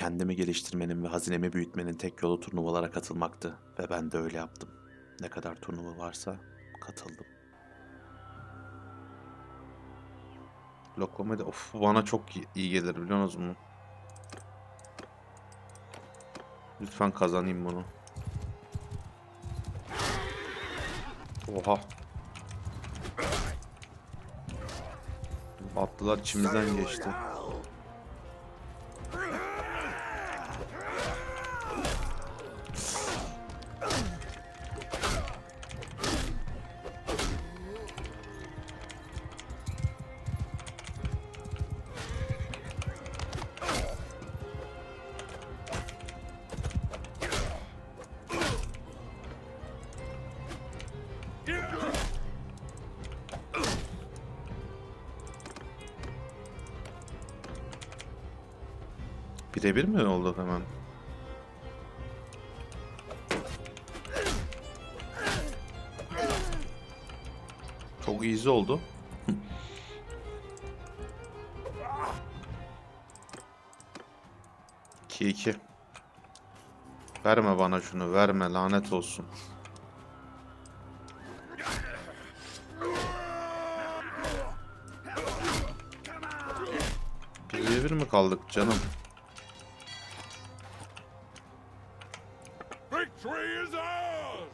Kendimi geliştirmenin ve hazinemi büyütmenin tek yolu turnuvalara katılmaktı ve ben de öyle yaptım. Ne kadar turnuva varsa katıldım. Loklama da of bana çok iyi- gelir biliyor musunuz mu? Lütfen kazanayım bunu. Oha. Atlılar içimizden geçti. Birebir mi olduk hemen? Çok easy oldu. İki iki. Verme bana şunu, verme lanet olsun. Kaldık canım? Victory is ours!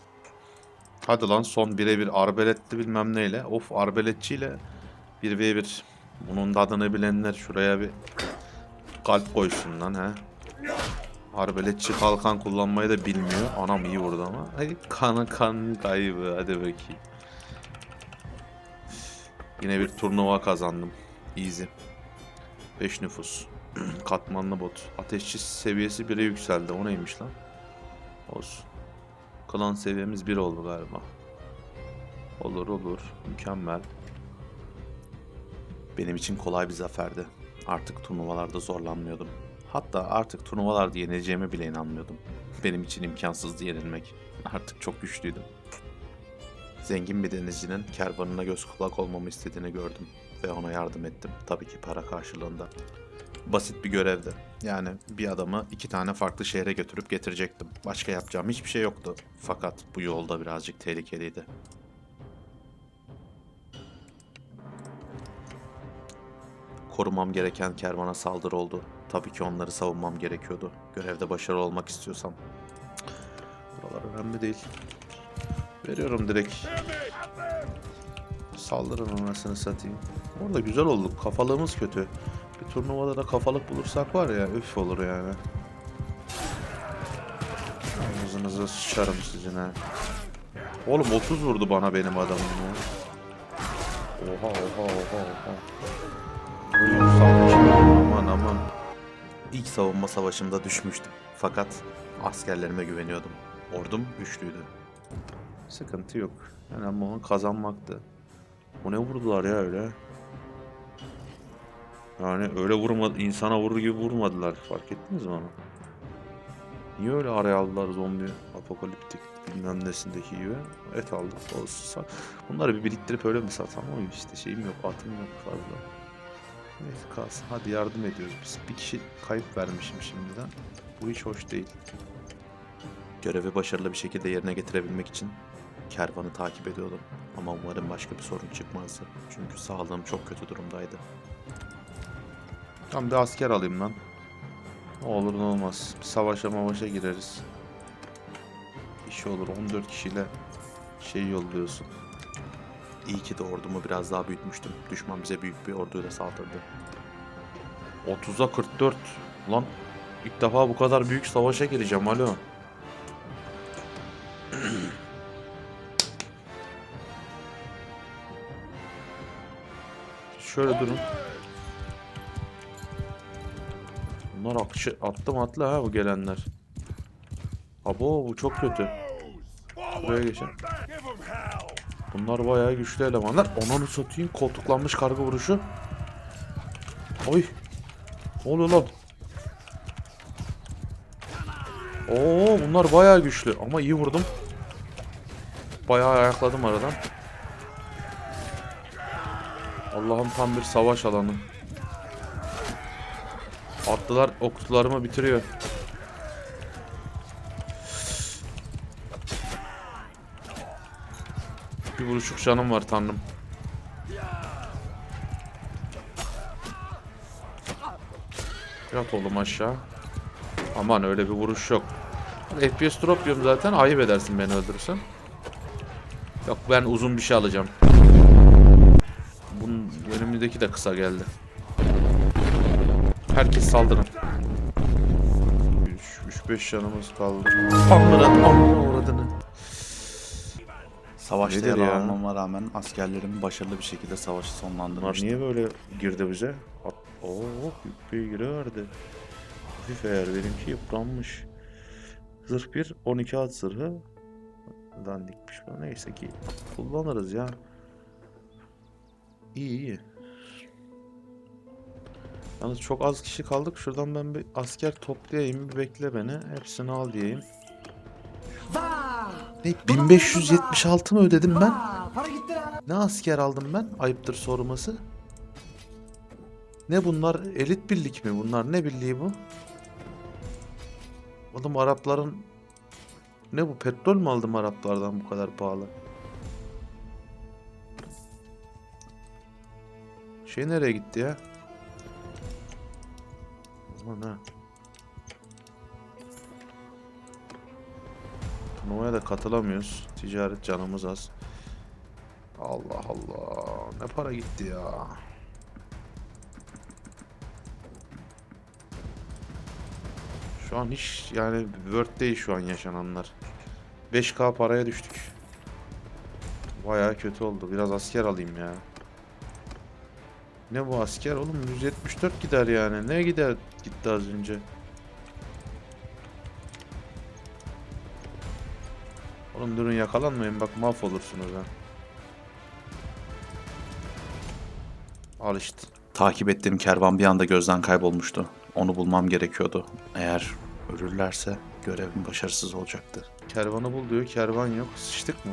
Hadi lan son birebir arbeletli bilmem neyle. Of arbeletçiyle 1v1. Bunun da adını bilenler şuraya bir kalp koysun lan he. Arbeletçi kalkan kullanmayı da bilmiyor. Anam iyi vurdu ama. Ay, kan kan kaybı hadi bakayım. Yine bir turnuva kazandım. Easy. 5 nüfus. Katmanlı bot. Ateşçi seviyesi 1'e yükseldi. O neymiş lan? Olsun. Klan seviyemiz 1 oldu galiba. Olur olur. Mükemmel. Benim için kolay bir zaferdi. Artık turnuvalarda zorlanmıyordum. Hatta artık turnuvalarda yenileceğime bile inanmıyordum. Benim için imkansızdı yenilmek. Artık çok güçlüydüm. Zengin bir denizcinin kervanına göz kulak olmamı istediğini gördüm ve ona yardım ettim. Tabii ki para karşılığında. Basit bir görevdi. Yani bir adamı iki tane farklı şehre götürüp getirecektim. Başka yapacağım hiçbir şey yoktu. Fakat bu yolda birazcık tehlikeliydi. Korumam gereken kervana saldırı oldu. Tabii ki onları savunmam gerekiyordu. Görevde başarılı olmak istiyorsam. Buralar önemli değil. Veriyorum direkt. Saldırın anasını satayım. Orada güzel olduk. Kafalığımız kötü. Bir turnuvada da kafalık bulursak var ya üf olur yani. Ağzınıza sıçarım sizin ha. Oğlum 30 vurdu bana benim adamım ya. Oha oha oha oha. Uyumsalmış. Aman aman. İlk savunma savaşımda düşmüştüm. Fakat askerlerime güveniyordum. Ordum güçlüydü. Sıkıntı yok. Önemli olan kazanmaktı. O ne vurdular ya öyle? Yani öyle vurmadı, insana vurur gibi vurmadılar. Fark ettiniz mi onu? Niye öyle araya aldılar zombi apokaliptik bilmem nesindeki gibi? Et aldık olsun. Bunları bir biriktirip öyle mi satsam ama işte şeyim yok, atım yok fazla. Neyse kalsın. Hadi yardım ediyoruz biz. Bir kişi kayıp vermişim şimdiden. Bu hiç hoş değil. Görevi başarılı bir şekilde yerine getirebilmek için kervanı takip ediyordum. Ama umarım başka bir sorun çıkmazdı. Çünkü sağlığım çok kötü durumdaydı. Tam bir asker alayım lan. Ne olur ne olmaz. Bir savaşa mavaşa gireriz. Bir şey olur 14 kişiyle şey yolluyorsun. İyi ki de ordumu biraz daha büyütmüştüm. Düşman bize büyük bir orduyla saldırdı. 30'a 44. Lan ilk defa bu kadar büyük savaşa gireceğim alo. Şöyle durun. Bunlar akışı attı mı atlı ha bu gelenler. Abo bu çok kötü. Buraya geçin. Bunlar bayağı güçlü elemanlar. Onanı satayım koltuklanmış karga vuruşu. Oy. Ne oluyor lan? Oo bunlar bayağı güçlü ama iyi vurdum. Bayağı ayakladım aradan. Allah'ım tam bir savaş alanı. Atlılar okçularımı bitiriyor. Bir vuruşluk canım var tanrım. Yat oğlum aşağı. Aman öyle bir vuruş yok. FPS drop zaten ayıp edersin beni öldürürsen. Yok ben uzun bir şey alacağım. Bunun önümüzdeki de kısa geldi. Herkes saldırın. 3-5 canımız kaldı. Amına amına uğradığını. Savaşta Nedir ya? yaralanmama rağmen askerlerim başarılı bir şekilde savaşı Bunlar sonlandırmıştı. niye böyle girdi bize? At Oo, büyük bir verdi. Hafif eğer benimki yıpranmış. Zırh 1, 12 at zırhı. Dandikmiş bu. Neyse ki kullanırız ya. İyi iyi. Yalnız çok az kişi kaldık. Şuradan ben bir asker toplayayım. Bir bekle beni. Hepsini al diyeyim. Ne? 1576 mı ödedim ben? Ne asker aldım ben? Ayıptır sorması. Ne bunlar? Elit birlik mi? Bunlar ne birliği bu? Oğlum Arapların... Ne bu? Petrol mü aldım Araplardan bu kadar pahalı? Şey nereye gitti ya? Aman ha. Turnuvaya da katılamıyoruz. Ticaret canımız az. Allah Allah. Ne para gitti ya. Şu an hiç yani Word değil şu an yaşananlar. 5K paraya düştük. Bayağı kötü oldu. Biraz asker alayım ya. Ne bu asker oğlum? 174 gider yani. Ne gider gitti az önce? Oğlum durun yakalanmayın bak mahvolursunuz ha. Al işte. Takip ettiğim kervan bir anda gözden kaybolmuştu. Onu bulmam gerekiyordu. Eğer ölürlerse görevim başarısız olacaktı. Kervanı bul diyor. Kervan yok. Sıçtık mı?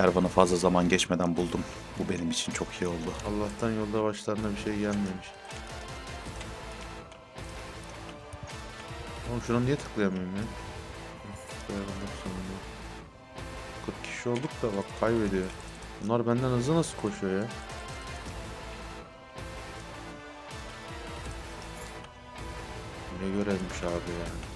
Kervanı fazla zaman geçmeden buldum. Bu benim için çok iyi oldu. Allah'tan yolda başlarına bir şey gelmemiş. Oğlum şuna niye tıklayamıyorum ya? Tıklayalım bak sonunda. 40 kişi olduk da bak kaybediyor. Bunlar benden hızlı nasıl koşuyor ya? Ne görevmiş abi ya.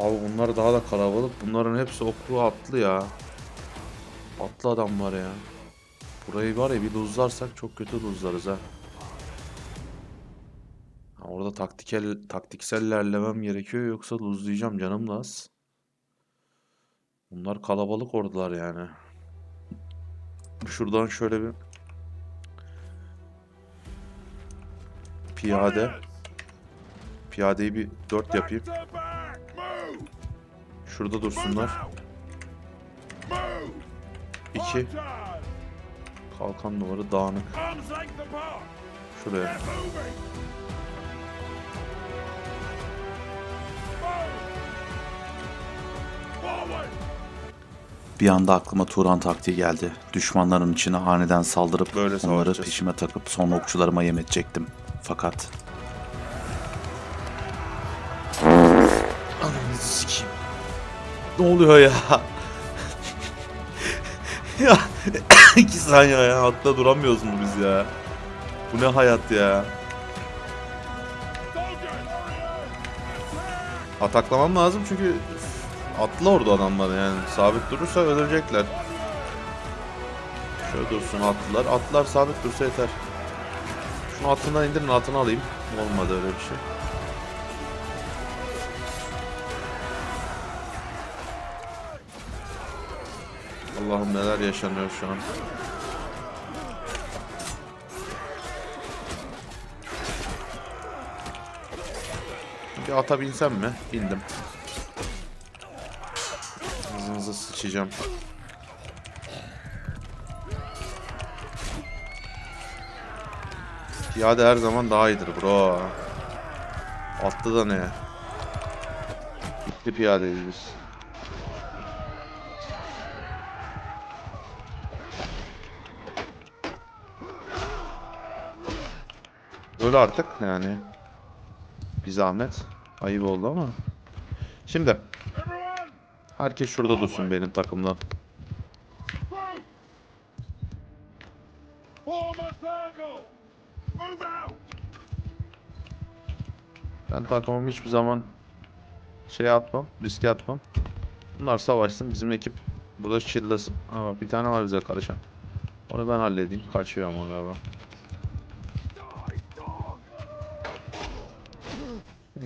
Abi bunlar daha da kalabalık. Bunların hepsi oklu atlı ya. Atlı adam var ya. Burayı var ya bir luzlarsak çok kötü luzlarız ha. Orada taktikel taktiksel ilerlemem gerekiyor yoksa luzlayacağım canım da az. Bunlar kalabalık ordular yani. Şuradan şöyle bir piyade piyadeyi bir 4 yapayım. Şurada dursunlar. out. Move. 2 Hard charge. kalkan duvarı dağınık. Şuraya. Bir anda aklıma Turan taktiği geldi. Düşmanların içine aniden saldırıp Böyle onları peşime takıp sonra okçularıma yem edecektim. Fakat Ananı sikeyim. Ne oluyor ya? ya iki saniye ya hatta duramıyoruz mu biz ya? Bu ne hayat ya? Ataklamam lazım çünkü atlı orada adamlar yani. Sabit durursa ölecekler. Şöyle dursun atlılar. Atlılar sabit dursa yeter. Şunu atından indirin altına alayım. Olmadı öyle bir şey. Allah'ım neler yaşanıyor şu an. Bir ata binsem mi? Bindim. Ağzınıza sıçacağım. Piyade her zaman daha iyidir bro. Attı da ne? Gitti piyadeyiz biz. Öyle artık yani. Bir zahmet. Ayıp oldu ama. Şimdi. Herkes şurada dursun benim takımdan. Ben takımımı hiçbir zaman şey atmam, riske atmam. Bunlar savaşsın, bizim ekip burada chilllasın. Ama bir tane var bize karışan. Onu ben halledeyim. Kaçıyor ama galiba.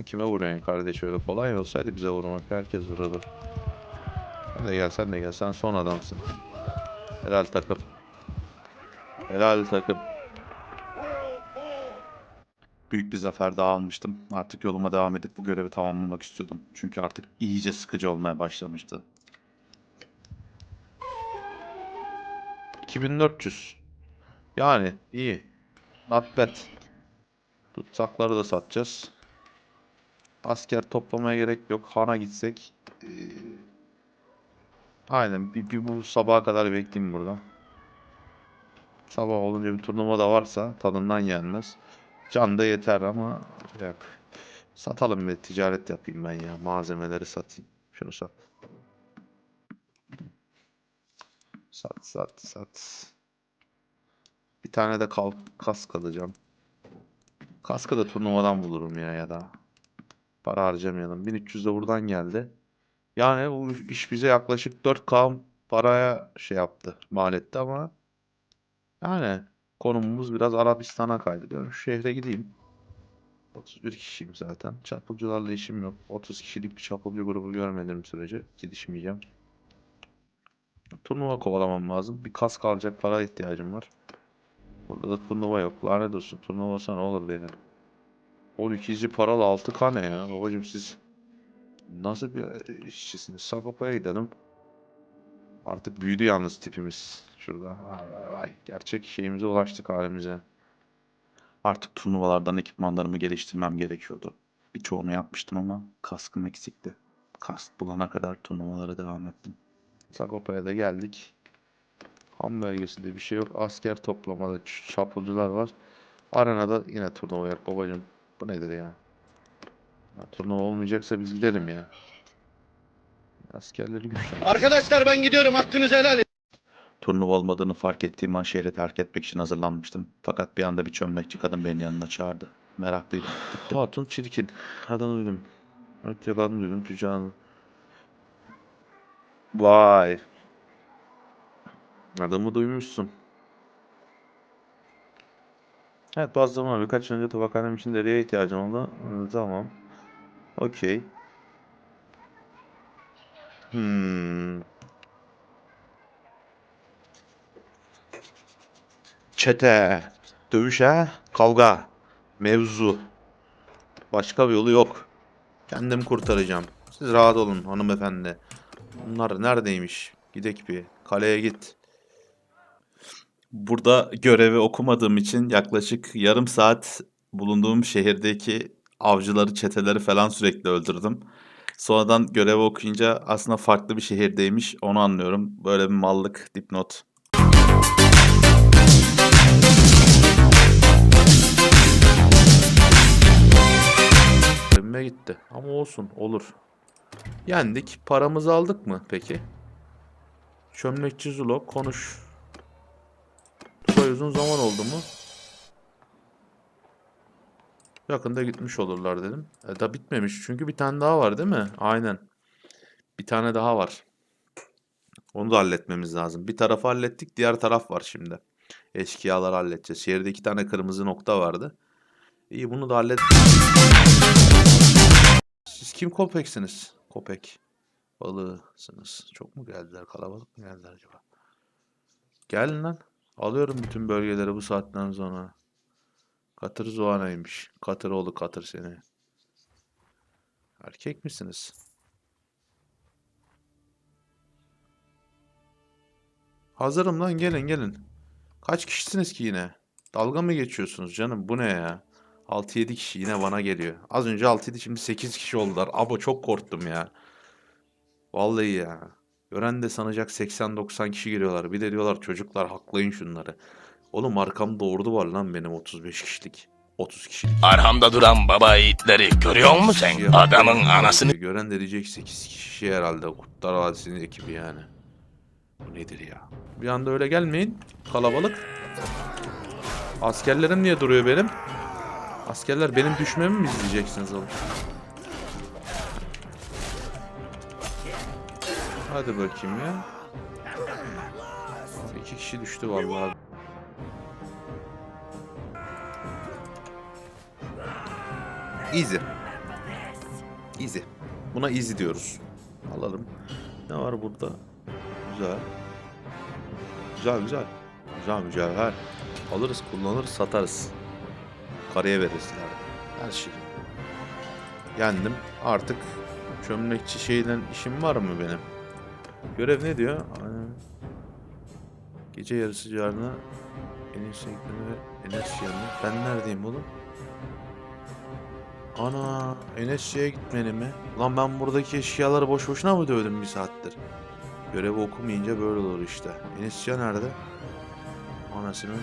Kime vuruyorsun kardeş öyle kolay olsaydı bize vurmak herkes vururdu. Sen de gel sen de gel sen son adamsın. Helal takım. Helal takım. Büyük bir zafer daha almıştım. Artık yoluma devam edip bu görevi tamamlamak istiyordum. Çünkü artık iyice sıkıcı olmaya başlamıştı. 2400. Yani iyi. Not bad. Tutsakları da satacağız. Asker toplamaya gerek yok. Han'a gitsek. eee, Aynen. Bir, bir bu sabaha kadar bekleyeyim burada. Sabah olunca bir turnuva da varsa tadından yenmez. Can da yeter ama yok. Satalım bir ticaret yapayım ben ya. Malzemeleri satayım. Şunu sat. Sat sat sat. Bir tane de kal kask alacağım. Kaskı da turnuvadan bulurum ya ya da. Para harcamayalım. 1300 de buradan geldi. Yani bu iş bize yaklaşık 4K paraya şey yaptı. Mal etti ama yani konumumuz biraz Arabistan'a kaydı. Diyorum şu şehre gideyim. 31 kişiyim zaten. Çapulcularla işim yok. 30 kişilik bir çapulcu grubu görmediğim sürece gidişmeyeceğim. Turnuva kovalamam lazım. Bir kask alacak para ihtiyacım var. Burada da turnuva yok. Lanet olsun. Turnuva olsa ne olur benim. 12. paralı 6K ne ya? Babacım siz nasıl bir işçisiniz? Sagopa'ya gidelim. Artık büyüdü yalnız tipimiz. Şurada. Vay vay vay. Gerçek şeyimize ulaştık halimize. Artık turnuvalardan ekipmanlarımı geliştirmem gerekiyordu. Birçoğunu yapmıştım ama kaskım eksikti. Kask bulana kadar turnuvalara devam ettim. Sagopa'ya da geldik. Ham bölgesinde bir şey yok. Asker toplamada çapulcular var. Arenada yine turnuva yok babacım. Bu nedir ya? ya turnuva olmayacaksa biz gidelim ya. Askerleri güçlendir. Arkadaşlar ben gidiyorum hakkınızı helal edin. Turnuva olmadığını fark ettiğim an şehri terk etmek için hazırlanmıştım. Fakat bir anda bir çömlekçi kadın beni yanına çağırdı. Meraklıydım. Hatun çirkin. Adını duydum. Evet adını duydum. Tüccarını. Vay. Adımı duymuşsun. Evet bazı zaman birkaç önce tabakhanem için deriye ihtiyacım oldu. Tamam. Okey. Hmm. Çete. Dövüş ha. Kavga. Mevzu. Başka bir yolu yok. Kendim kurtaracağım. Siz rahat olun hanımefendi. Bunlar neredeymiş? Gidek bir. Kaleye git. Burada görevi okumadığım için yaklaşık yarım saat bulunduğum şehirdeki avcıları, çeteleri falan sürekli öldürdüm. Sonradan görevi okuyunca aslında farklı bir şehirdeymiş. Onu anlıyorum. Böyle bir mallık dipnot. Evime gitti. Ama olsun. Olur. Yendik. Paramızı aldık mı peki? Çömlekçi Zulo konuş. Çok uzun zaman oldu mu? Yakında gitmiş olurlar dedim. E, da bitmemiş. Çünkü bir tane daha var değil mi? Aynen. Bir tane daha var. Onu da halletmemiz lazım. Bir tarafı hallettik. Diğer taraf var şimdi. Eşkıyaları halledeceğiz. Şehirde iki tane kırmızı nokta vardı. İyi bunu da hallet. Siz kim Kopek'siniz? Kopek. Balığısınız. Çok mu geldiler? Kalabalık mı geldiler acaba? Gelin lan. Alıyorum bütün bölgeleri bu saatten sonra. Katır Zuhana'ymış. Katır oğlu Katır seni. Erkek misiniz? Hazırım lan gelin gelin. Kaç kişisiniz ki yine? Dalga mı geçiyorsunuz canım? Bu ne ya? 6-7 kişi yine bana geliyor. Az önce 6-7 şimdi 8 kişi oldular. Abo çok korktum ya. Vallahi ya. Gören de sanacak 80-90 kişi geliyorlar. Bir de diyorlar çocuklar haklayın şunları. Oğlum arkamda ordu var lan benim 35 kişilik. 30 kişilik. Arhamda duran baba yiğitleri görüyor musun sen? Kişiye Adamın anasını Gören de diyecek 8 kişi herhalde. Kurtlar Vadisi'nin ekibi yani. Bu nedir ya? Bir anda öyle gelmeyin. Kalabalık. Askerlerim niye duruyor benim? Askerler benim düşmemi mi izleyeceksiniz oğlum? Hadi bakayım ya. İki kişi düştü vallahi. Easy. Easy. Buna easy diyoruz. Alalım. Ne var burada? Güzel. Güzel güzel. Güzel mücevher. Alırız, kullanırız, satarız. Karaya veririz yani. Her şey. Yendim. Artık çömlekçi şeyden işim var mı benim? Görev ne diyor? Gece yarısı civarına Enes Şeklini ve Enes yanına. Ben neredeyim oğlum? Ana Enes'ciye gitmeli mi? Lan ben buradaki eşyaları boş boşuna mı dövdüm bir saattir? Görevi okumayınca böyle olur işte. Enes'ciye nerede? Anasının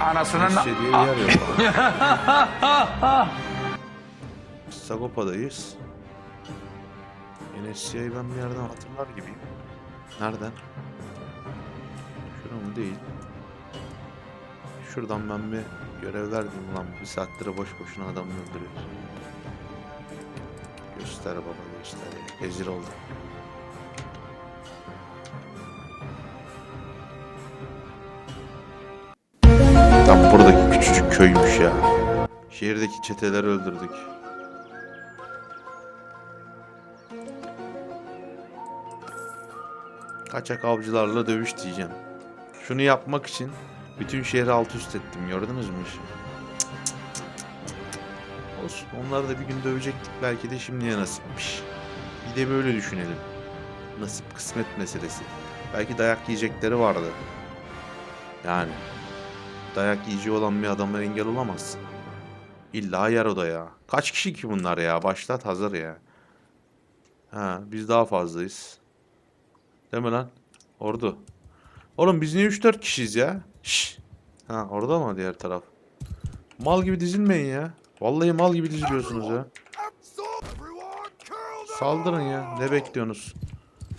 Anasının Enes'ciye diye bir yer yok. Sagopa'dayız. Enes'ciye'yi ben bir yerden hatırlar gibiyim. Nereden? Şura mı değil? Şuradan ben bir görevler diyeyim lan. Bir saattir boş boşuna adamı öldürüyoruz. Göster baba göster. Ezir oldu. Tam buradaki küçücük köymüş ya. Şehirdeki çeteleri öldürdük. Kaçak avcılarla dövüş diyeceğim. Şunu yapmak için bütün şehri alt üst ettim. Gördünüz mü işi? Olsun. Onları da bir gün dövecektik. Belki de şimdiye nasipmiş. Bir de böyle düşünelim. Nasip kısmet meselesi. Belki dayak yiyecekleri vardı. Yani. Dayak yiyici olan bir adama engel olamazsın. İlla yer o ya. Kaç kişi ki bunlar ya? Başlat hazır ya. Ha, biz daha fazlayız. Değil mi lan? Ordu. Oğlum biz niye 3-4 kişiyiz ya? Şşş. Ha orada mı diğer taraf? Mal gibi dizilmeyin ya. Vallahi mal gibi diziliyorsunuz ya. Saldırın ya. Ne bekliyorsunuz?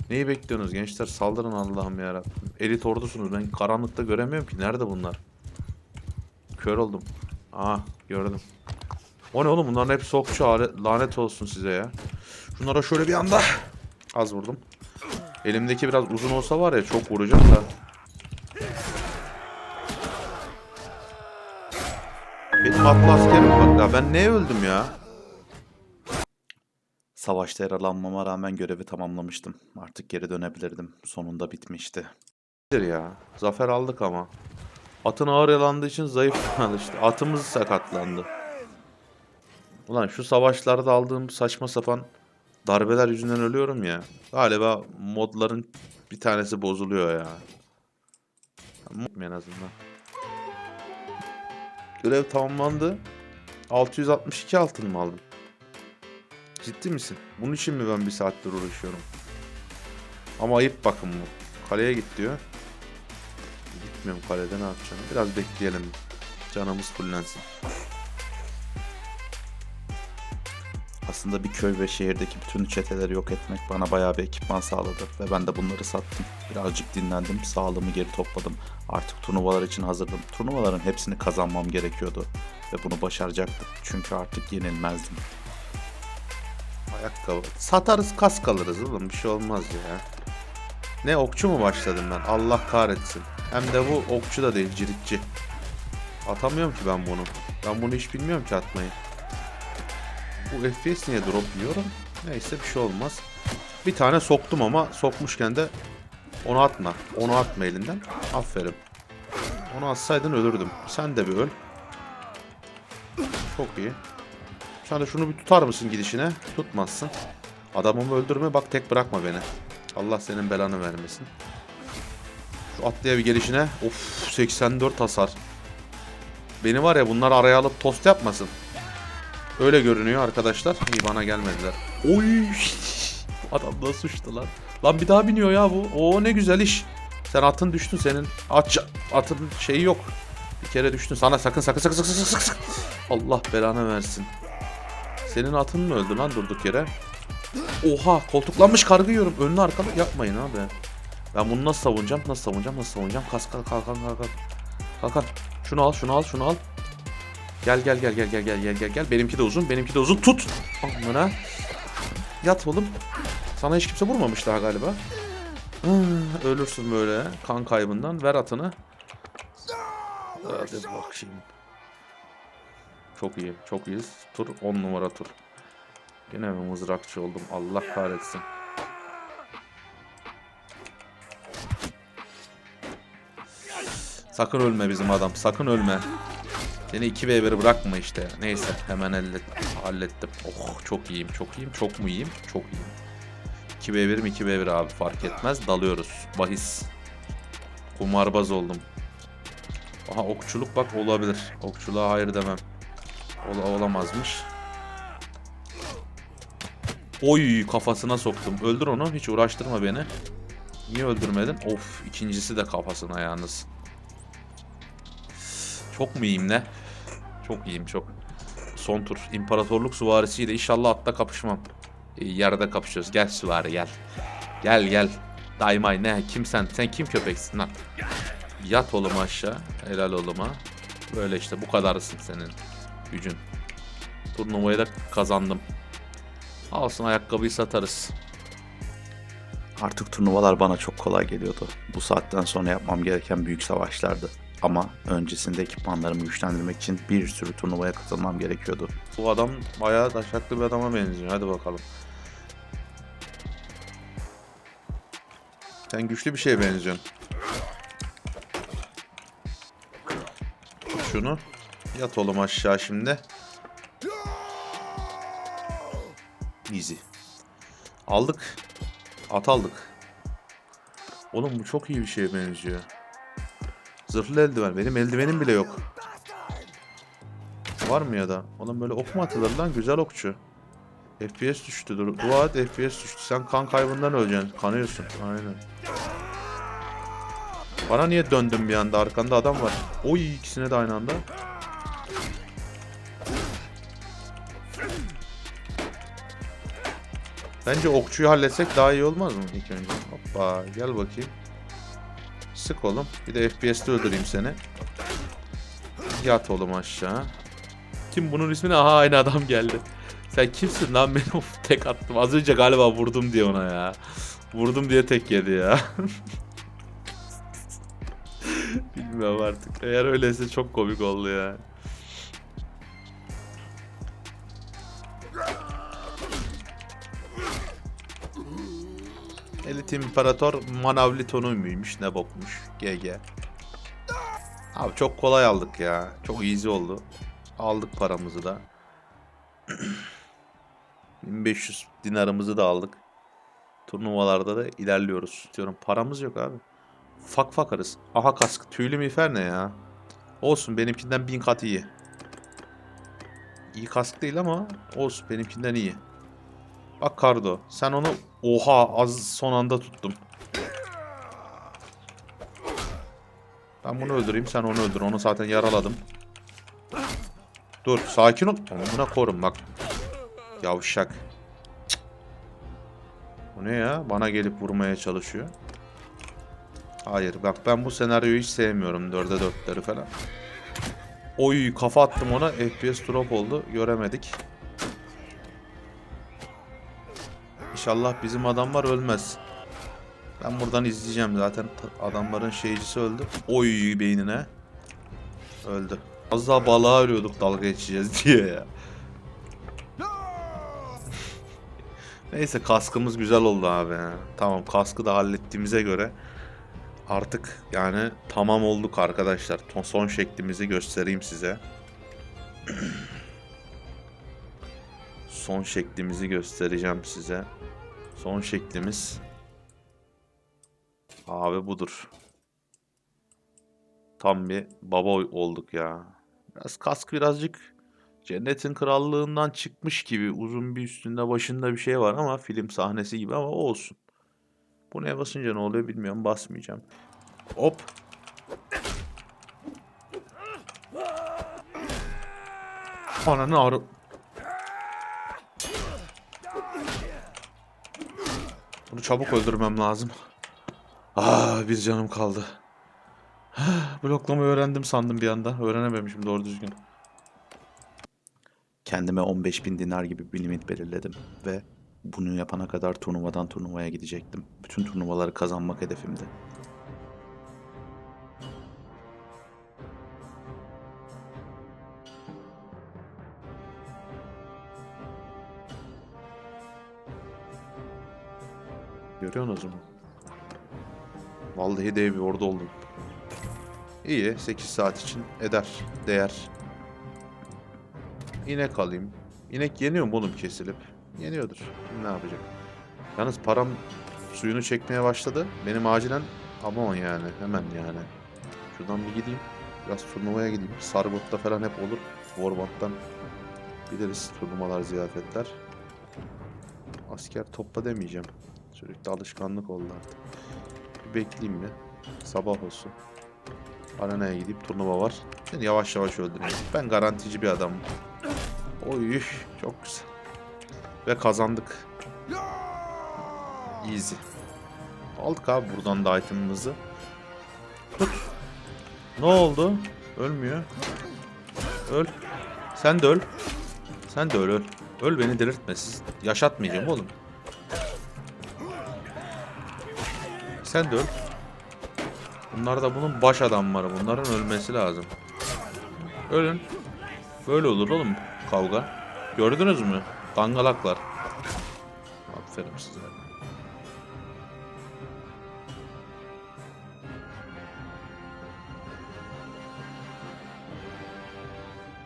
Neyi bekliyorsunuz gençler? Saldırın Allah'ım yarabbim. Elit ordusunuz. Ben karanlıkta göremiyorum ki. Nerede bunlar? Kör oldum. Aha gördüm. O ne oğlum? Bunların hepsi okçu. Lanet olsun size ya. Şunlara şöyle bir anda. Az vurdum. Elimdeki biraz uzun olsa var ya çok vuracağım da. Benim atlı askerim var. Ya ben neye öldüm ya? Savaşta yaralanmama rağmen görevi tamamlamıştım. Artık geri dönebilirdim. Sonunda bitmişti. Ya? Zafer aldık ama. Atın ağır yalandığı için zayıf alıştı. Atımız sakatlandı. Ulan şu savaşlarda aldığım saçma sapan darbeler yüzünden ölüyorum ya. Galiba modların bir tanesi bozuluyor ya. En azından. Görev tamamlandı. 662 altın mı aldım? Ciddi misin? Bunun için mi ben bir saattir uğraşıyorum? Ama ayıp bakın bu. Kaleye git diyor. Gitmiyorum kalede ne yapacağım? Biraz bekleyelim. Canımız fullensin. Aslında bir köy ve şehirdeki bütün çeteleri yok etmek bana bayağı bir ekipman sağladı ve ben de bunları sattım. Birazcık dinlendim, sağlığımı geri topladım. Artık turnuvalar için hazırdım. Turnuvaların hepsini kazanmam gerekiyordu ve bunu başaracaktım. Çünkü artık yenilmezdim. Ayakkabı. Satarız kask alırız oğlum bir şey olmaz ya. Ne okçu mu başladım ben? Allah kahretsin. Hem de bu okçu da değil ciritçi. Atamıyorum ki ben bunu. Ben bunu hiç bilmiyorum ki atmayı. Bu FPS niye drop yiyorum? Neyse bir şey olmaz. Bir tane soktum ama sokmuşken de onu atma. Onu atma elinden. Aferin. Onu atsaydın ölürdüm. Sen de bir öl. Çok iyi. Sen de şunu bir tutar mısın gidişine? Tutmazsın. Adamımı öldürme bak tek bırakma beni. Allah senin belanı vermesin. Şu atlaya bir gelişine. Of 84 hasar. Beni var ya bunlar araya alıp tost yapmasın. Öyle görünüyor arkadaşlar. İyi bana gelmediler. Oy. Adam nasıl uçtu lan. Lan bir daha biniyor ya bu. Oo ne güzel iş. Sen atın düştün senin. At, atın şeyi yok. Bir kere düştün. Sana sakın sakın sakın sakın sakın sakın. Allah belanı versin. Senin atın mı öldü lan durduk yere? Oha koltuklanmış kargı yiyorum. Önlü arkalı yapmayın abi. Ben bunu nasıl savunacağım? Nasıl savunacağım? Nasıl savunacağım? Kas kalk kalkan kalkan. Kalkan. Şunu al, şunu al, şunu al. Gel gel gel gel gel gel gel gel gel. Benimki de uzun, benimki de uzun. Tut. Amına. Yat oğlum. Sana hiç kimse vurmamış daha galiba. Ölürsün böyle kan kaybından. Ver atını. Hadi bakayım. Çok iyi, çok iyiyiz. Tur 10 numara tur. Yine mi mızrakçı oldum? Allah kahretsin. Sakın ölme bizim adam. Sakın ölme. Seni 2v1 bırakma işte. Neyse hemen hallet, hallettim. Oh çok iyiyim çok iyiyim. Çok mu iyiyim? Çok iyiyim. 2v1 mi 2v1 abi fark etmez. Dalıyoruz. Bahis. Kumarbaz oldum. Aha okçuluk bak olabilir. Okçuluğa hayır demem. Ola, olamazmış. Oy kafasına soktum. Öldür onu. Hiç uğraştırma beni. Niye öldürmedin? Of ikincisi de kafasına yalnız. Çok mu iyiyim ne? Çok iyiyim çok. Son tur. İmparatorluk süvarisiyle inşallah atta kapışmam. Ee, yerde kapışıyoruz. Gel süvari gel. Gel gel. Daimay ne? Kim sen? Sen kim köpeksin lan? Yat oğlum aşağı. Helal oğluma. Böyle işte bu kadarsın senin gücün. Turnuvayı da kazandım. Alsın ayakkabıyı satarız. Artık turnuvalar bana çok kolay geliyordu. Bu saatten sonra yapmam gereken büyük savaşlardı. Ama öncesinde ekipmanlarımı güçlendirmek için bir sürü turnuvaya katılmam gerekiyordu. Bu adam bayağı taşaklı bir adama benziyor. Hadi bakalım. Sen güçlü bir şeye benziyorsun. Tut şunu. Yat oğlum aşağı şimdi. Easy. Aldık. At aldık. Oğlum bu çok iyi bir şeye benziyor. Zırhlı eldiven. Benim eldivenim bile yok. Var mı ya da? Oğlum böyle ok mu atılır lan? Güzel okçu. FPS düştü. Dur. Dua et FPS düştü. Sen kan kaybından öleceksin. Kanıyorsun. Aynen. Bana niye döndün bir anda? Arkanda adam var. Oy ikisine de aynı anda. Bence okçuyu halletsek daha iyi olmaz mı ilk önce? Hoppa gel bakayım. Sık oğlum. Bir de FPS'te öldüreyim seni. Yat oğlum aşağı. Kim bunun ismi ne? Aha aynı adam geldi. Sen kimsin lan beni of tek attım. Az önce galiba vurdum diye ona ya. Vurdum diye tek yedi ya. Bilmiyorum artık. Eğer öyleyse çok komik oldu ya. İmparator Manavliton'u muymuş ne bokmuş. GG. Abi çok kolay aldık ya. Çok easy oldu. Aldık paramızı da. 1500 dinarımızı da aldık. Turnuvalarda da ilerliyoruz. Diyorum paramız yok abi. Fak fakarız. Aha kask. Tüylü miğfer ne ya? Olsun benimkinden bin kat iyi. İyi kask değil ama olsun benimkinden iyi. Bak Kardo sen onu oha az son anda tuttum. Ben bunu öldüreyim sen onu öldür. Onu zaten yaraladım. Dur sakin ol. Buna korum bak. Yavşak. Cık. Bu ne ya? Bana gelip vurmaya çalışıyor. Hayır bak ben bu senaryoyu hiç sevmiyorum. Dörde dörtleri falan. Oy kafa attım ona. FPS drop oldu. Göremedik. İnşallah bizim adamlar ölmez. Ben buradan izleyeceğim zaten. Adamların şeycisi öldü. Oy beynine. Öldü. Az daha balığa ölüyorduk dalga geçeceğiz diye ya. Neyse kaskımız güzel oldu abi. Tamam kaskı da hallettiğimize göre artık yani tamam olduk arkadaşlar. Son şeklimizi göstereyim size. Son şeklimizi göstereceğim size. Son şeklimiz abi budur. Tam bir baba olduk ya. Biraz kask birazcık Cennetin Krallığından çıkmış gibi uzun bir üstünde başında bir şey var ama film sahnesi gibi ama olsun. Bu ne basınca ne oluyor bilmiyorum basmayacağım. Hop. Ananı arı... Bunu çabuk öldürmem lazım. Ah bir canım kaldı. Bloklamayı öğrendim sandım bir anda. Öğrenememişim doğru düzgün. Kendime 15 bin dinar gibi bir limit belirledim ve bunu yapana kadar turnuvadan turnuvaya gidecektim. Bütün turnuvaları kazanmak hedefimdi. Görüyorsunuz mu? Vallahi dev bir ordu oldum. İyi 8 saat için eder. Değer. İnek alayım. İnek yeniyor mu oğlum kesilip? Yeniyordur. Ne yapacak? Yalnız param suyunu çekmeye başladı. Benim acilen aman yani hemen yani. Şuradan bir gideyim. Biraz turnuvaya gideyim. Sargot'ta falan hep olur. Warband'dan gideriz turnuvalar, ziyafetler. Asker topla demeyeceğim. Sürekli alışkanlık oldu artık. Bir bekleyeyim mi? Sabah olsun. Arenaya gidip turnuva var. Seni yavaş yavaş öldüreyim. Ben garantici bir adamım. Oy çok güzel. Ve kazandık. Easy. Aldık abi buradan da itemimizi. Ne oldu? Ölmüyor. Öl. Sen de öl. Sen de öl öl. Öl beni delirtme. Siz yaşatmayacağım oğlum. Sen de öl. Bunlar da bunun baş adamları. Bunların ölmesi lazım. Ölün. Böyle olur oğlum kavga. Gördünüz mü? Dangalaklar. Aferin size.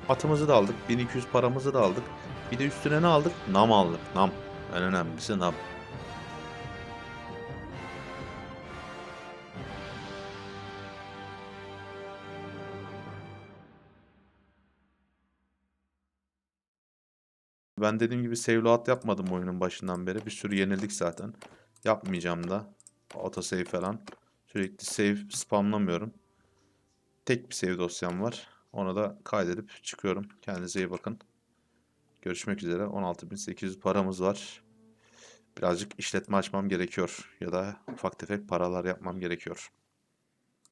Atımızı da aldık. 1200 paramızı da aldık. Bir de üstüne ne aldık? Nam aldık. Nam. En önemlisi nam. Ben dediğim gibi save load yapmadım oyunun başından beri. Bir sürü yenildik zaten. Yapmayacağım da. Autosave falan. Sürekli save spamlamıyorum. Tek bir save dosyam var. Ona da kaydedip çıkıyorum. Kendinize iyi bakın. Görüşmek üzere. 16.800 paramız var. Birazcık işletme açmam gerekiyor. Ya da ufak tefek paralar yapmam gerekiyor.